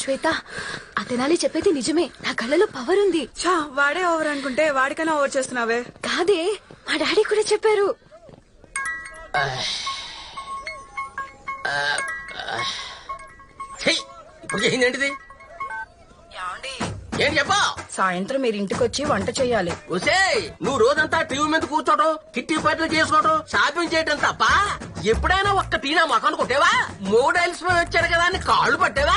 శ్వేత ఆ తెనాలి చెప్పేది నిజమే. నా కళ్ళలో పవర్ ఉంది. ఛా వాడే ఓవర్ అనుకుంటే వాడికైనా ఓవర్ చేస్తున్నావే. కాదే మా డాడీ కూడా చెప్పారు. చెయ్ ఇప్పుడు చేసింది ఏంటిది ఏంటి చెప్పా. సాయంత్రం మీరు ఇంటికి వచ్చి వంట చేయాలి నువ్వు రోజంతా టీవీ మీద కూర్చోటం కిట్టి పాటలు చేసుకోవటం షాపింగ్ చేయటం తప్ప? ఎప్పుడైనా ఒక్క టీనా మొఖాన్ని కొట్టేవా? మోడల్స్ వచ్చారు కదా అని కాళ్ళు పట్టేవా?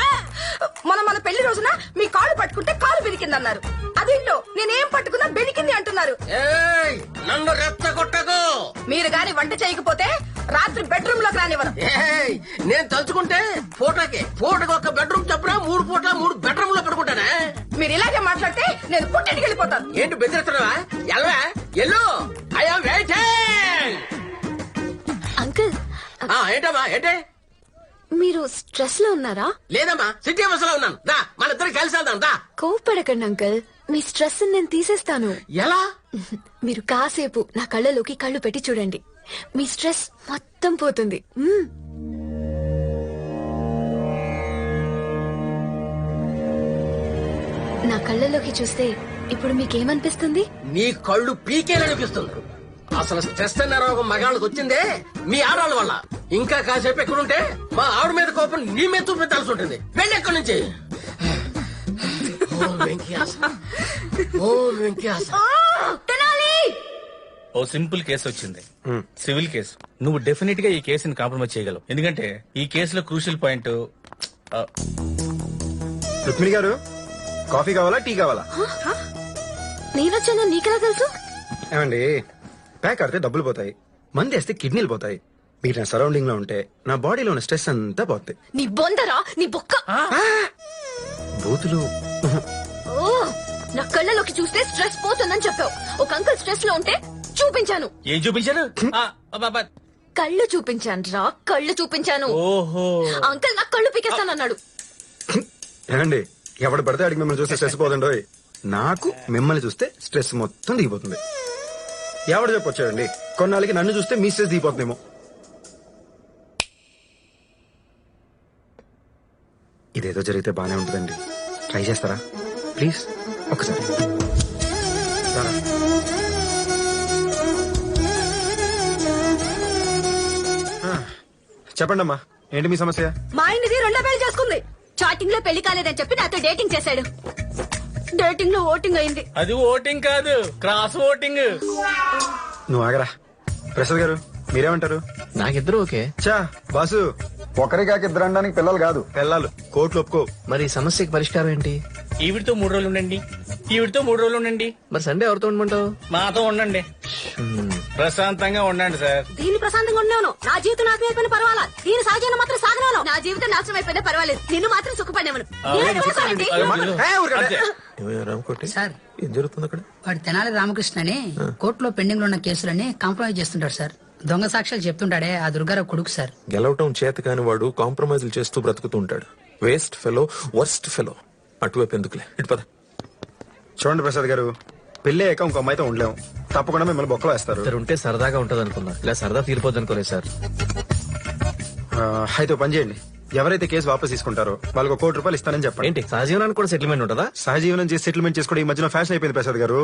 మన మన పెళ్ళి రోజున మీ కాళ్ళు పట్టుకుంటే కాలు బెనికిందన్నారు అదేంటో? నేనేం పట్టుకున్నా బెనికింది అంటున్నారు. ఏయ్ నన్ను మీరు గాని వంట చేయకపోతే రాత్రి బెడ్రూమ్లోకి రానివ్వను. ఏయ్ నేను తలుచుకుంటే ఫోటోకి. ఫోటోకి ఒక బెడ్రూమ్ చెప్పున మూడు పూట్ల మూడు బెడ్రూమ్లో పడుకుంటానే? మీరు ఇలాగే మాట్లాడితే నేను పుట్టింటికి వెళ్ళిపోతాను. ఏంటి బెదిరిస్తున్నావా? ఎల్వా? ఎల్లు? ఐఎమ్ వెయిటింగ్ అంకుల్ ఏంటమ్మా ఏంటి? మీరు స్ట్రెస్లో ఉన్నారా? లేదమ్మా సిటీ బస్లో ఉన్నాను. దా మన ఇద్దరు కలిసి వెళ్దాం దా. కోపడకండి అంకుల్. మీ స్ట్రెస్ నేను తీసేస్తాను. ఎలా? మీరు కాసేపు నా కళ్ళలోకి కళ్ళు పెట్టి చూడండి. మీ స్ట్రెస్ మొత్తం పోతుంది. నా కళ్ళలోకి చూస్తే ఇప్పుడు మీకేమనిపిస్తుంది? నీ కళ్ళు పీకేలనిపిస్తుంది. అసలు స్ట్రెస్ అన్న రోగం మగాళ్ళకి వచ్చిందే మీ ఆడవాళ్ళ వల్ల. ఇంకా కాసేపు ఎక్కడుంటే మా ఆవిడ మీద కోపం నీ మీద చూపించాల్సి ఉంటుంది. వెళ్ళి ఎక్కడి నుంచి? ఓ వెంకయాస. ఓ వెంకయాస. ఓ సింపుల్ కేసు వచ్చింది. Civil case. నువ్వు డెఫినెట్గా ఈ కేసుని కాంప్రమైజ్ చేయగలవు. ఎందుకంటే ఈ కేసులో క్రూషియల్ పాయింట్ రుక్మిణి గారు కాఫీ కావాలా టీ కావాలా? నేనొచ్చాను? నీకెలా తెలుసు? ఏమండి ప్యాక్ ఆడితే డబ్బులు పోతాయి. మంది వేస్తే కిడ్నీలు పోతాయి. మీరు నా సరౌండింగ్లో ఉంటే నా బాడీలో ఉన్న స్ట్రెస్ అంతా పోతాయి నీ బొందరా? నీ బొక్క? బూతులు. ఓ నా కళ్ళలోకి చూస్తే స్ట్రెస్ పోతుందని చెప్పావు. ఒక అంకుల్ స్ట్రెస్లో ఉంటే చూపించాను. ఏం చూపించారు అబ్బబ్బా. కళ్ళు చూపించాను రా కళ్ళు చూపించాను. ఓహో. అంకుల్ నా కళ్ళు పీకేస్తానన్నాడు ఏమండి ఎవడు పడితే అడిగి మిమ్మల్ని చూస్తే స్ట్రెస్ పోదండి నాకు మిమ్మల్ని చూస్తే స్ట్రెస్ మొత్తం దిగిపోతుంది. ఎవడు చెప్పొచ్చాడండి? కొన్నాళ్ళకి నన్ను చూస్తే మీ స్ట్రెస్ దిగిపోతుందేమో. ఇదేదో జరిగితే బానే ఉంటుందండి. ట్రై చేస్తారా? ప్లీజ్ ఒకసారి. చెప్పండమ్మా ఏంటి మీ సమస్య? మా ఆయనది రెండో పెళ్ళి చేసుకుంది. చాటింగ్లో పెళ్ళి కాలేదని చెప్పి నాతో డేటింగ్ చేశాడు. డేటింగ్లో ఓటింగ్ అయింది. అది ఓటింగ్ కాదు క్రాస్ ఓటింగ్. నువ్వు ఆగరా. ప్రసాద్ గారు మీరేమంటారు? నాకిద్దరు ఓకే. చా బాసు. ఒకరి కాక ఇద్దరు అనడానికి పిల్లలు కాదు. పిల్లలు. కోట్లు ఒప్పుకో. మరి ఈ సమస్యకి పరిష్కారం ఏంటి? ఈవిడితో మూడు రోజులు ఉండండి. ఈవిడితో మూడు రోజులు ఉండండి. మరి సండే ఎవరితో ఉండమంటావు? మాతో ఉండండి. ప్రశాంతంగా ఉండండి సార్. దీని ప్రశాంతంగా ఉన్నాను నా జీవితం నాశనం అయిపోయిన పర్వాలా? దీని సహజాన్ని మాత్రం సాగనాను నా జీవితం నాశనం అయిపోయినా పర్వాలేదు. నిన్ను మాత్రం సుఖపడేవను ఆ, చూసానండి ఏ, ఊరుకోండి. అంతే. రామకోటి సార్. ఏం జరుగుతుంది అక్కడ? వాడు తెనాలి రామకృష్ణ అని కోర్టులో పెండింగ్లో ఉన్న కేసులని కాంప్రమైజ్ చేస్తుంటాడు సార్. దొంగ సాక్ష్యాలు చెప్తుంటాడే ఆ దుర్గారావు కొడుకు సార్. గెలవటం చేత కాని వాడు కాంప్రమైజ్లు చేస్తూ బ్రతుకుతూ ఉంటాడు. Waste fellow worst fellow. అటువైపు ఎందుకులే? ఇటు పద. చూడండి ప్రసాద్ గారు పెళ్ళి అయ్యాక ఇంకో అమ్మాయితో ఉండలేము. తప్పకుండా మిమ్మల్ని బొక్కలో వేస్తారు. ఇద్దరు ఉంటే సరదాగా ఉంటది అనుకున్నా ఇలా సరదా తీరిపోద్ది అనుకోలేదు సార్. ఆ, అయితే ఓ పని చేయండి. ఎవరైతే కేసు వాపస్ తీసుకుంటారో వాళ్ళకి ఒక కోటి రూపాయలు ఇస్తానని చెప్పండి. ఏంటి? సహజీవనానికి కూడా సెటిల్మెంట్ ఉంటుందా? సహజీవనం చేసి సెటిల్మెంట్ చేసుకోవడం ఈ మధ్యన ఫ్యాషన్ అయిపోయింది ప్రసాద్ గారు.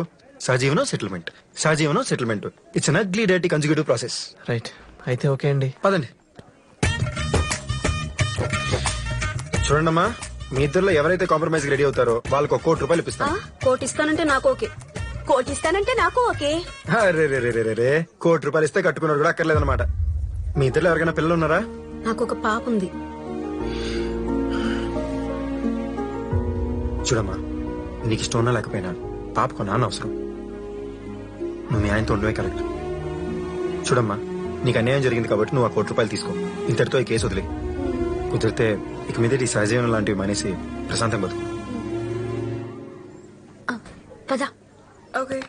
సహజీవనం సెటిల్మెంట్ సహజీవనం సెటిల్మెంట్ ఇట్స్ అన్ అగ్లీ డైటీ కన్సిక్యూటివ్ ప్రాసెస్ రైట్ అయితే ఓకే అండి. పదండి. చూడండమ్మా మీ ఇద్దరులో ఎవరైతే కాంప్రమైజ్ రెడీ అవుతారో వాళ్ళకి ఒక కోటి రూపాయలు ఇప్పిస్తాను. కోటి ఇస్తానంటే నాకు ఓకే. కోటి ఇస్తానంటే నాకు ఓకే. అరే రే రే రే రే రే కోటి రూపాయలు ఇస్తే కట్టుకున్నాడు కూడా అక్కర్లేదన్నమాట. మీ ఇద్దరు ఎవరికైనా పిల్లలు ఉన్నారా? నాకు ఒక పాప ఉంది. చూడమ్మా నీకు ఇష్టం ఉన్నా లేకపోయినా పాపకు నాన్న అవసరం. నువ్వు మీ ఆయనతో ఉండవే కరెక్ట్. చూడమ్మా నీకు అన్యాయం జరిగింది కాబట్టి నువ్వు ఆ కోటి రూపాయలు తీసుకో. ఇంతటితో ఈ కేసు వదిలే. కుదిరితే ఇక మీద ఈ సహజీవనం లాంటివి మానేసి ప్రశాంతం బతుకు. పద. ఓకే.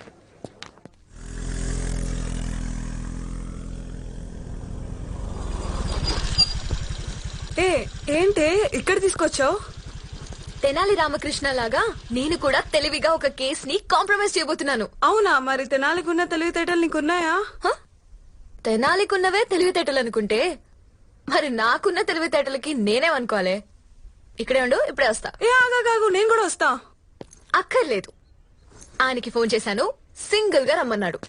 ఏ ఏంటే? ఇక్కడ తీసుకొచ్చావు? తెనాలి రామకృష్ణ లాగా నేను కూడా తెలివిగా ఒక కేస్ని కాంప్రమైజ్ చేయబోతున్నాను. అవునా? మరి తెనాలికున్న తెలివితేటలు నీకున్నాయా? హ? తెనాలికున్నవే తెలివితేటలు అనుకుంటే మరి నాకున్న తెలివితేటలకి నేనేమనుకోవాలి ఇక్కడే ఉండు ఇప్పుడే వస్తా. ఏ ఆగాగాగు నేను కూడా వస్తా. అక్కర్లేదు. ఆయనకి ఫోన్ చేశాను సింగిల్గా రమ్మన్నాడు.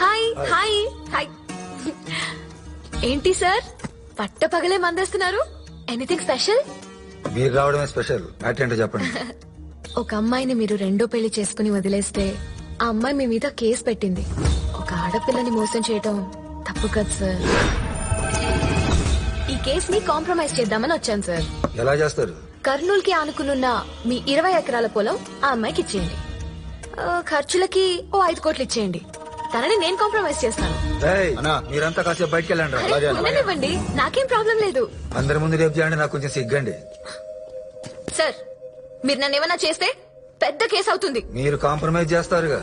Hi hi hi. ఏంటి సార్? పట్ట పగలే మందేస్తున్నారు? ఎనీథింగ్ స్పెషల్ మీరు రావడమే స్పెషల్ ఏంటో చెప్పండి. ఒక అమ్మాయిని మీరు రెండో పెళ్ళి చేసుకుని వదిలేస్తే ఆ అమ్మాయి మీ మీద కేసు పెట్టింది. ఒక ఆడపిల్లని మోసం చేయటం తప్పు కదా సార్. ఈ కేసుని కాంప్రమైజ్ చేద్దామని వచ్చాను సార్. ఎలా చేస్తారు? కర్నూలు కి ఆనుకునున్న మీ ఇరవై ఎకరాల పొలం ఆ అమ్మాయికి ఇచ్చేయండి. ఆ, ఖర్చులకి ఓ ఐదు కోట్లు ఇచ్చేయండి. తనని నేను కాంప్రమైజ్ చేస్తాను. ఏయ్, మీరంతా కాసేపు బయటకు వెళ్ళండి రా. అరే, ఉండనివ్వండి. నాకేం ప్రాబ్లం లేదు. అందరి ముందు రేపు చేయండి నాకు కొంచెం సిగ్గండి. సార్ మీరు నన్ను ఏమైనా చేస్తే పెద్ద కేసు అవుతుంది. మీరు కాంప్రమైజ్ చేస్తారుగా.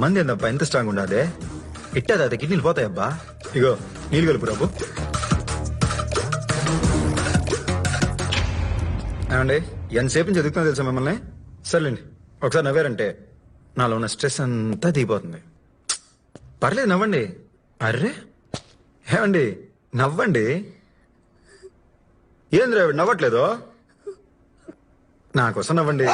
మందేందబ్బా ఎంత స్ట్రాంగ్ ఉండదే ఇట్టేది? అది కిడ్నీలు పోతాయబ్బా? ఇగో నీళ్ళు కలుపు రాబు. ఏమండి ఎంతసేపు చదువుతున్నా తెలుసా మిమ్మల్ని? సర్లేండి ఒకసారి నవ్వారంటే నాలో ఉన్న స్ట్రెస్ అంతా దిగిపోతుంది. పర్లేదు నవ్వండి. అర్రే? ఏమండి నవ్వండి. ఏంద్ర నవ్వట్లేదు? నా కోసం నవ్వండి.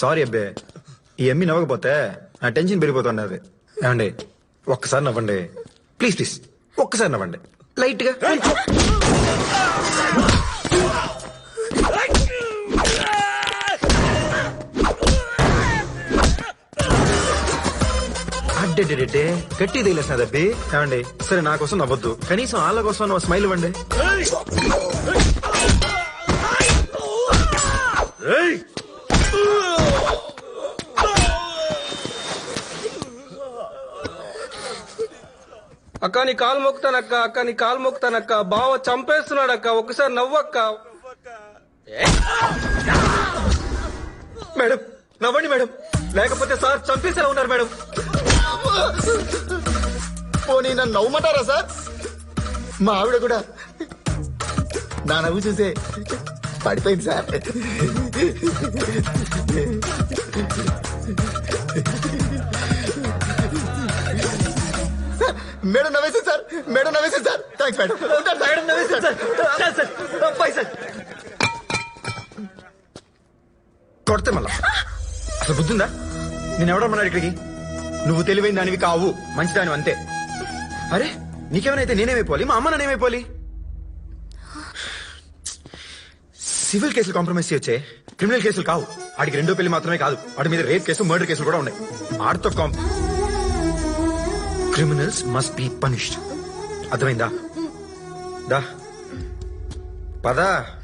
సారీ అబ్బే. ఈ ఎమ్మి నవ్వకపోతే నా టెన్షన్ పెరిగిపోతున్నది ఏమండి? ఒక్కసారి నవ్వండి. ప్లీజ్ ప్లీజ్ ఒక్కసారి నవ్వండి. లైట్గా అడ్డెడ్డెడ్డే గట్టి తగిలేసినది అబ్బి. ఏమండి? సరే నా కోసం నవ్వద్దు. కనీసం వాళ్ళ కోసం స్మైల్ ఇవ్వండి. అక్క నీ కాలు మొక్కుతానక్క అక్క నీ కాలు మొక్కుతానక్క. బావ చంపేస్తున్నాడక్క. ఒకసారి నవ్వక్క. మేడం నవ్వండి మేడం. లేకపోతే సార్ చంపేసేలా ఉన్నారు మేడం. పోనీ నన్ను నవ్వమంటారా సార్? మా ఆవిడ కూడా నా నవ్వు చూసే పడిపోయింది సార్. మేడం నవ్వేసింది సార్. మేడం నవ్వేసింది సార్. థ్యాంక్స్ మేడం ఉంటాను. Madam నవ్వేశారు sir. Sir, sir, bye sir. కొడితే మళ్ళా. అసలు బుద్ధుందా? నేను ఎవడమ్మన్నాడు ఇక్కడికి? నువ్వు తెలివైన దానివి కావు. మంచి దానివి అంతే. అరే నీకేమైనా అయితే నేనేమైపోవాలి మా అమ్మ నేనేమైపోవాలి సివిల్ కేసులు కాంప్రమైజ్ చేయొచ్చే. క్రిమినల్ కేసులు కావు. ఆడికి రెండో పెళ్ళి మాత్రమే కాదు. వాడి మీద రేప్ కేసు మర్డర్ కేసులు కూడా ఉన్నాయి. ఆడితో కాంప్ క్రిమినల్స్ మస్ట్ బి పనిష్డ్ అర్థమైందా? దా. పదా.